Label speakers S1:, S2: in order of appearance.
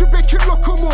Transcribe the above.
S1: Şu Bekir lokumu?